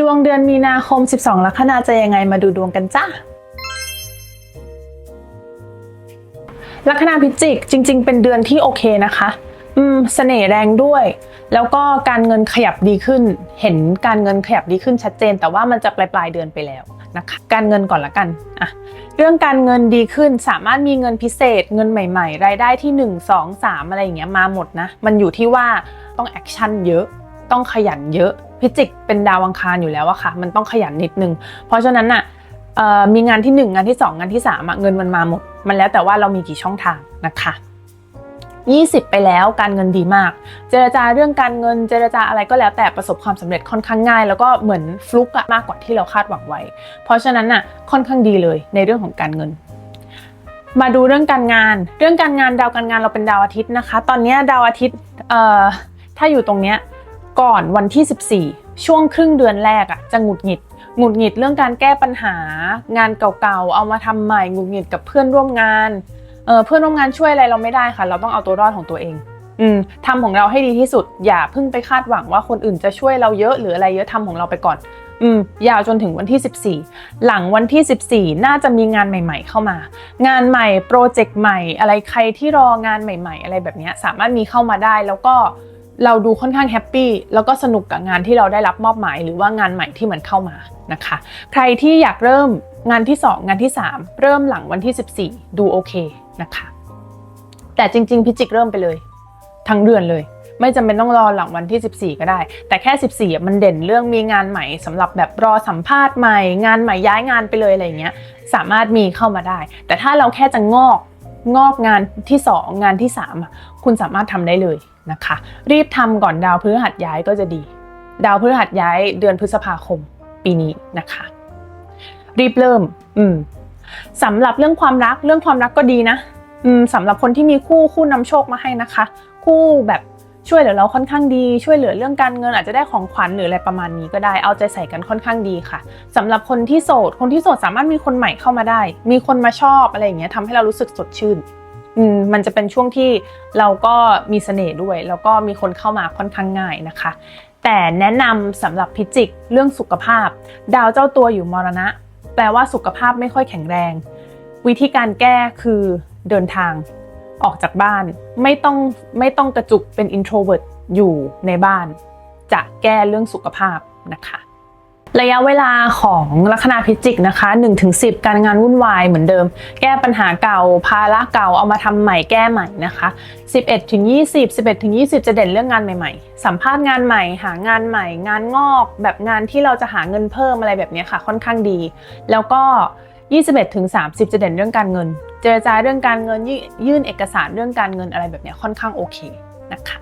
ดวงเดือนมีนาคม 12 ลัคนาจะยังไงมาดูดวงกันจ้าลัคนาพิจิกจริง ๆ เป็นเดือนที่โอเคนะคะ อืมเสน่ห์แรงด้วย แล้วก็การเงินขยับดีขึ้น เห็นการเงินขยับดีขึ้นชัดเจน แต่ว่ามันจะปลายปลายเดือนไปแล้วนะคะ การเงินก่อนละกันอะเรื่องการเงินดีขึ้นสามารถมีเงินพิเศษ เงินใหม่ ๆ รายได้ที่ 1 2 3 อะไรอย่างเงี้ยมาหมดนะ มันอยู่ที่ว่าต้องแอคชั่นเยอะ ต้องขยันเยอะ พิจิกเป็นดาวอังคารอยู่แล้วอะค่ะ มันต้องขยันนิดนึง เพราะฉะนั้นอะมีงานที่ 1 งานที่ 2 งานที่3อะเงินมันมาหมด มันแล้วแต่ว่าเรามีกี่ช่องทางนะคะ20 ไปแล้วการเงินดีมาก เจรจาเรื่องการเงินเจรจาอะไรก็แล้วแต่ประสบความสำเร็จค่อนข้างง่าย แล้วก็เหมือนฟลุกอะมากกว่าที่เราคาดหวังไว้ เพราะฉะนั้นอะค่อนข้างดีเลยในเรื่องของการเงิน มาดูเรื่องการงาน เรื่องการงานดาวการงานเราเป็นดาวอาทิตย์นะคะ ตอนนี้ดาวอาทิตย์เอ่อถ้าอยู่ตรงเนี้ย ก่อนวันที่ 14 ช่วงครึ่งเดือนแรกอะจะหงุดหงิดหงุดหงิดเรื่องการแก้ปัญหา งานเก่าๆเอามาทำใหม่หงุดหงิดกับเพื่อนร่วมงานเเพื่อนร่วมงานช่วยอะไรเราไม่ได้ค่ะ เราต้องเอาตัวรอดของตัวเองอืมทำของเราให้ดีที่สุด อย่าเพิ่งไปคาดหวังว่าคนอื่นจะช่วยเราเยอะหรืออะไรเยอะทำของเราไปก่อน อืมยาวจนถึงวันที่ 14 หลังวันที่ 14 น่าจะมีงานใหม่ ๆ เข้ามา งานใหม่โปรเจกต์ใหม่ อะไรใครที่รองานใหม่ ๆ อะไรแบบนี้สามารถมีเข้ามาได้แล้วก็ เราดูค่อนข้างแฮปปี้แล้วก็สนุกกับงานที่เราได้รับมอบหมาย หรือว่างานใหม่ที่มันเข้ามานะคะ ใครที่อยากเริ่มงานที่ 2 งานที่ 3 เริ่มหลังวันที่ 14 ดูโอเคนะคะ แต่จริง ๆ พิจิกเริ่มไปเลย ทั้งเดือนเลย ไม่จำเป็นต้องรอหลังวันที่ 14 ก็ได้ แต่แค่ 14อ่มันเด่นเรื่องมีงานใหม่สำหรับแบบรอสัมภาษณ์ใหม่ งานใหม่ย้ายงานไปเลยอะไรเงี้ยสามารถมีเข้ามาได้ แต่ถ้าเราแค่จะงอกงอกงานที่ 2 งานที่ 3 คุณสามารถทำได้เลย นะคะ รีบทำก่อนดาวพฤหัสย้ายก็จะดี ดาวพฤหัสย้ายเดือนพฤษภาคมปีนี้นะคะ รีบเริ่ม อืมสำหรับเรื่องความรักเรื่องความรักก็ดีนะ อืมสำหรับคนที่มีคู่คู่นำโชคมาให้นะคะ คู่แบบช่วยเหลือเราค่อนข้างดี ช่วยเหลือเรื่องการเงินอาจจะได้ของขวัญหรืออะไรประมาณนี้ก็ได้เอาใจใส่กันค่อนข้างดีค่ะสำหรับคนที่โสด คนที่โสดสามารถมีคนใหม่เข้ามาได้ มีคนมาชอบอะไรอย่างเงี้ยทำให้เรารู้สึกสดชื่น อืมมันจะเป็นช่วงที่เราก็มีเสน่ห์ด้วย แล้วก็มีคนเข้ามาค่อนข้างง่ายนะคะ แต่แนะนำสำหรับพิจิกเรื่องสุขภาพ ดาวเจ้าตัวอยู่มรณะ แปลว่าสุขภาพไม่ค่อยแข็งแรง วิธีการแก้คือเดินทางออกจากบ้าน ไม่ต้องไม่ต้องกระจุกเป็น introvert อยู่ในบ้าน จะแก้เรื่องสุขภาพนะคะ ระยะเวลาของลัคนาพิจิกนะคะ 1-10 การงานวุ่นวายเหมือนเดิม แก้ปัญหาเก่า ภาระเก่าเอามาทำใหม่แก้ใหม่นะคะ 11-20 11-20 จะเด่นเรื่องงานใหม่ๆ สัมภาษณ์งานใหม่ หางานใหม่ งานงอก แบบงานที่เราจะหาเงินเพิ่มอะไรแบบนี้ค่ะ ค่อนข้างดี แล้วก็ 21ถึง30 จะเด่นเรื่องการเงิน เจรจาเรื่องการเงินยยื่นเอกสารเรื่องการเงินอะไรแบบนี้ค่อนข้างโอเคนะคะ